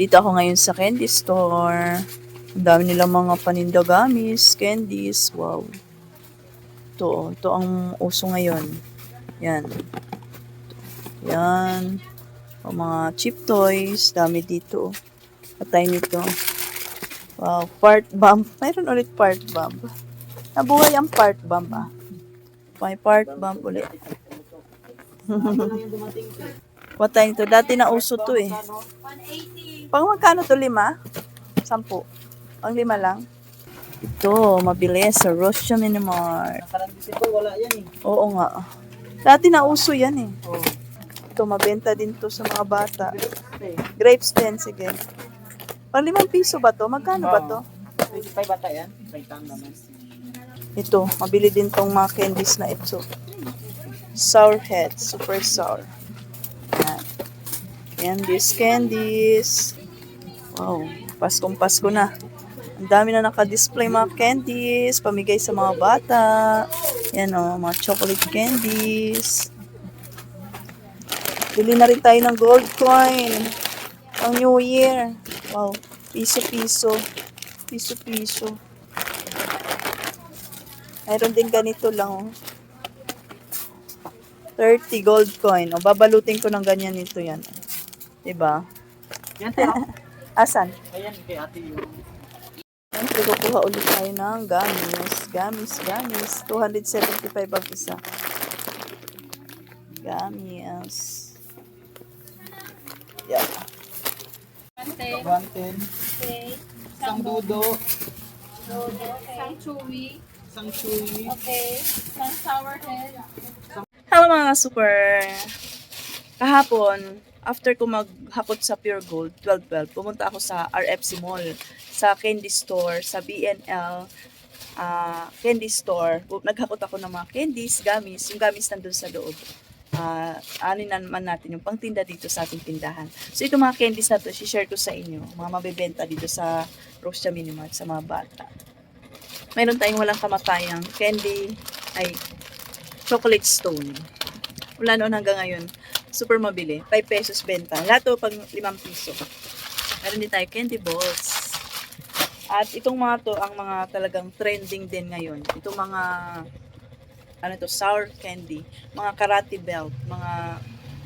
Dito ako ngayon sa candy store. Ang dami nilang mga paninda gamis, candies. Wow. Ito, oh. ito ang uso ngayon. Yan. Yan. O mga cheap toys. Dami dito. oh. Patay nito. Wow. Part bomb. Mayroon ulit part bomb. Nabuhay ang part bomb ah. May part bomb ulit. Patay nito. Dati na uso to eh. 180. Pang magkano to? Lima? Sampu? Pang lima lang? Ito, mabilis sa Rocha Minimart. Nakarang December, wala yan eh. Oo nga. Dati na uso yan eh. Oh. Ito, mabenta din to sa mga bata. Grapes din, sige. Pang limang piso ba to? Magkano ba to? 25 bata yan? 30 naman. Ito, mabili din tong mga candies na ito. Sour Head, super sour. Yan. Candies, candies. Wow, Paskong Pasko na. Ang dami na naka-display mga candies, pamigay sa mga bata. Yan o, mga chocolate candies. Bili na rin tayo ng gold coin. Pang New Year. Wow, piso-piso. Piso-piso. Mayroon din ganito lang, oh. 30 gold coin. O, babalutin ko ng ganyan nito yan. oh. Diba? Yan. Asan? Ayan, kay ate yung... Siyempre, kukuha ulit tayo ng gamis. Gamis, gamis. 275 ang isa. Gamis. Yeah. 110. 110. Okay. Isang dudo. Dodo. Isang chewy. Isang chewy. Okay. Isang sour head. Hello mga super! Kahapon, after ko maghakot sa Pure Gold, 12-12, pumunta ako sa RFC Mall, sa candy store, sa BNL ah, candy store. Naghakot ako ng mga candies, gamis, yung gamis nandun sa loob. Ah, ano naman natin yung pangtinda dito sa ating tindahan. So itong mga candies na to, share ko sa inyo, mga mabibenta dito sa Rocha Minimart sa mga bata. Mayroon tayong walang kamatayang candy, ay chocolate stone. Wala noon hanggang ngayon. Super mabili. 5 pesos benta. Lahat to pag 5 piso. Meron din tayo candy balls. At itong mga to, ang mga talagang trending din ngayon. Itong mga, ano to, sour candy. Mga karate belt. Mga,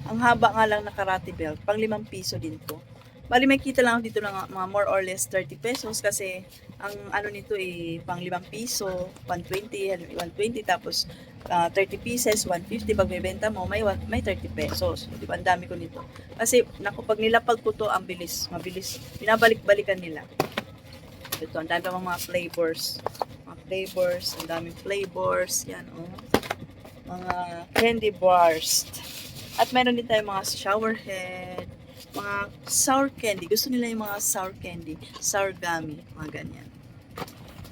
ang haba nga lang na karate belt. Pang 5 piso din to. Bali may kita lang dito ng mga more or less 30 pesos kasi ang ano nito eh pang 5 piso, 120, 120 tapos ah, 30 pieces, 150 pag may mo, may may 30 pesos. Di ba? Ang dami ko nito. Kasi naku pag nilapag ko to, ang bilis, mabilis. Binabalik-balikan nila. Ito, ang dami pa mga flavors. Mga flavors, ang daming flavors. Yan, oh. Mga candy bars. At meron din tayong mga shower head, mga sour candy. Gusto nila yung mga sour candy, sour gummy, mga ganyan.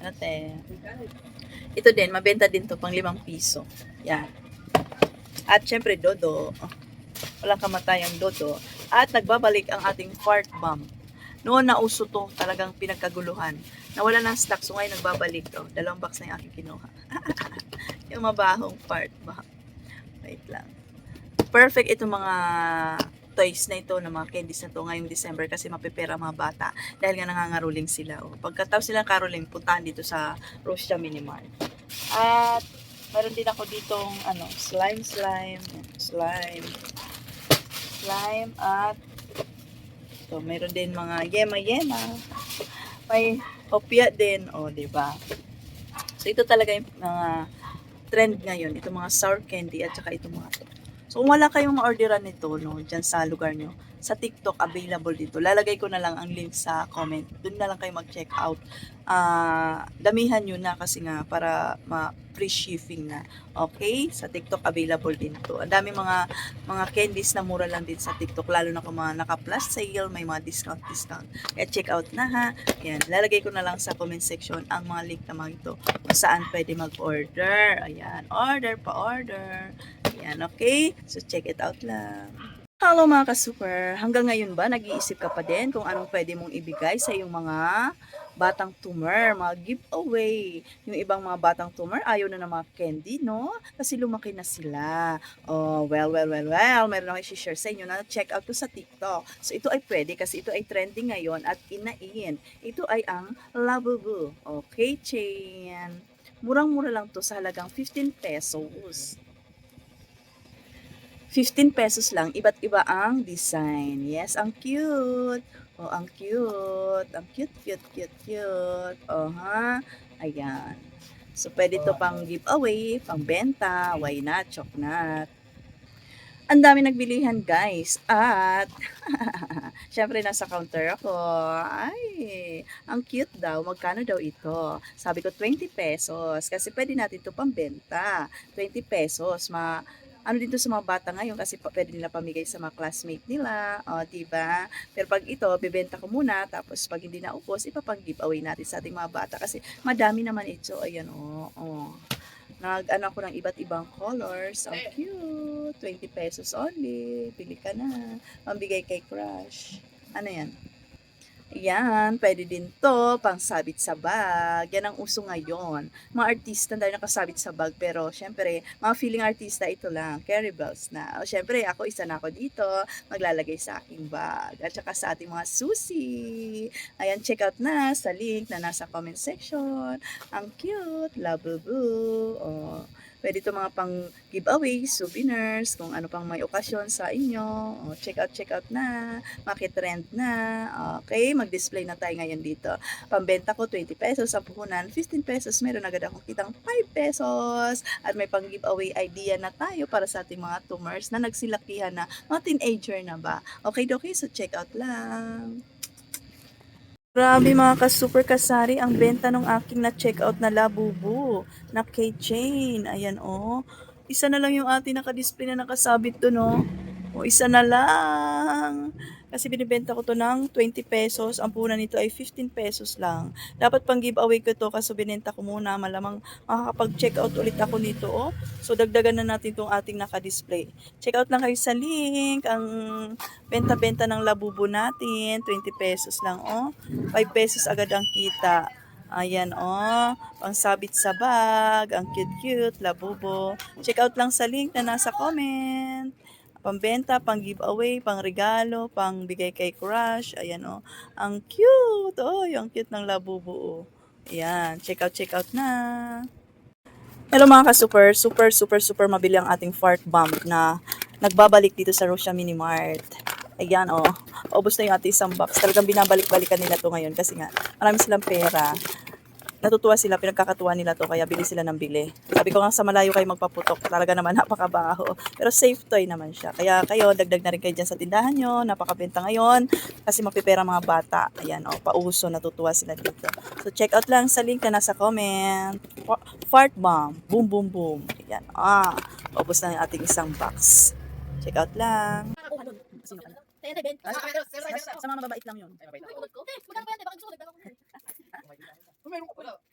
Ano te? Ito din, mabenta din to pang limang piso. Yan. At syempre, dodo. Walang kamatayang dodo. At nagbabalik ang ating fart bomb. Noon na uso to, talagang pinagkaguluhan. Nawala ng stock, so ngayon nagbabalik to. Dalawang box na yung aking kinuha. yung mabahong fart bomb. Wait lang. Perfect itong mga toys na ito, ng mga candies na to ngayong December kasi mapipera mga bata dahil nga nangangaruling sila. O, pagkatapos silang caroling, puntahan dito sa Rosia Minimart. At meron din ako ditong ano, slime slime, slime, slime at ito, meron din mga yema yema. May opia din, o, di ba? So ito talaga yung mga trend ngayon, itong mga sour candy at saka itong mga. So, kung wala kayong ma-orderan nito, no, dyan sa lugar nyo, sa TikTok, available dito. Lalagay ko na lang ang link sa comment. Doon na lang kayo mag-check out. Ah, damihan nyo na kasi nga para ma-free shipping na. Okay? Sa TikTok, available din to. Ang dami mga mga candies na mura lang din sa TikTok. Lalo na kung mga naka-plus sale, may mga discount-discount. Kaya check out na ha. Ayan, lalagay ko na lang sa comment section ang mga link na mga ito kung saan pwede mag-order. Ayan, order pa order. Ayan, okay? So, check it out lang. Hello mga ka-super! Hanggang ngayon ba nag-iisip ka pa din kung anong pwede mong ibigay sa iyong mga batang tumor, mga giveaway. Yung ibang mga batang tumor, ayaw na ng mga candy, no? Kasi lumaki na sila. Oh, well, well, well, well. Meron ako i-share sa inyo na check out ko sa TikTok. So, ito ay pwede kasi ito ay trending ngayon at inain. Ito ay ang Labubu. Okay, chain. Murang-mura lang to sa halagang 15 pesos. 15 pesos lang, iba't iba ang design. Yes, ang cute. Oh, ang cute. Ang cute, cute, cute, cute. Oh, ha? Ayan. So, pwede to pang giveaway, pang benta, why not, choknat. Ang dami nagbilihan, guys. At, syempre, nasa counter ako. Ay, ang cute daw. Magkano daw ito? Sabi ko, 20 pesos. Kasi pwede natin ito pambenta. 20 pesos. Ma, ano dito sa mga bata ngayon kasi pa, pwede nila pamigay sa mga classmate nila, o, diba? Pero pag ito, bibenta ko muna, tapos pag hindi naupos, ipapang giveaway natin sa ating mga bata kasi madami naman ito, ayan, o, oh, Nag, ano ako ng iba't ibang colors, ang cute, 20 pesos only, pili ka na, pambigay kay crush, ano yan? Yan, pwede din to, pang sabit sa bag. Yan ang uso ngayon. Mga artista dahil nakasabit sa bag, pero syempre, mga feeling artista ito lang, carry bells na. O syempre, ako isa na ako dito, maglalagay sa aking bag. At saka sa ating mga susi. Ayan, check out na sa link na nasa comment section. Ang cute, labubu. O, pwede to mga pang giveaway, souvenirs, kung ano pang may okasyon sa inyo. O, check out, check out na. Makitrend na. Okay, mag-display na tayo ngayon dito. Pambenta ko 20 pesos, sa puhunan 15 pesos. Meron agad akong kitang 5 pesos. At may pang giveaway idea na tayo para sa ating mga tumors na nagsilakihan na, mga teenager na ba. Okay, okay, so check out lang. Grabe mga ka-super kasari, ang benta ng aking na-check out na labubu na keychain. Ayan oh. Isa na lang yung ating naka-display na nakasabit to no. O isa na lang. Kasi binibenta ko to ng 20 pesos. Ang punan nito ay 15 pesos lang. Dapat pang giveaway ko to kasi binenta ko muna. Malamang makakapag-check out ulit ako nito. Oh. So dagdagan na natin tong ating naka-display. Check out lang kayo sa link. Ang benta-benta ng labubo natin. 20 pesos lang. Oh. 5 pesos agad ang kita. Ayan, oh. Pangsabit sa bag. Ang cute-cute. Labubo. Check out lang sa link na nasa comment. Pambenta, pang giveaway, pang regalo, pang bigay kay crush. Ayan, oh. Ang cute. Oh, yung cute ng labubo. Oh. Ayan. Check out, check out na. Hello mga ka-super. Super, super, super mabili ang ating fart bomb na nagbabalik dito sa Rosia Mini Mart. Ayan, oh. Ubus na yung ating isang box. Talagang binabalik-balikan nila to ngayon kasi nga marami silang pera. Natutuwa sila, pinagkakatuwa nila to, kaya bili sila ng bili. Sabi ko nga sa malayo kayo magpaputok, talaga naman napakabaho. Pero safe toy naman siya. Kaya kayo, dagdag na rin kayo dyan sa tindahan nyo, napakabenta ngayon, kasi mapipera mga bata. Ayan, oh, pauso, natutuwa sila dito. So check out lang sa link na nasa comment. Fa- Fart bomb, boom, boom, boom. Ayan, ah, ubos na yung ating isang box. Check out lang. Sa mga mababait lang yun. Magkano ba yan? Baka gusto ko, nagdala ko. Meron ka pala.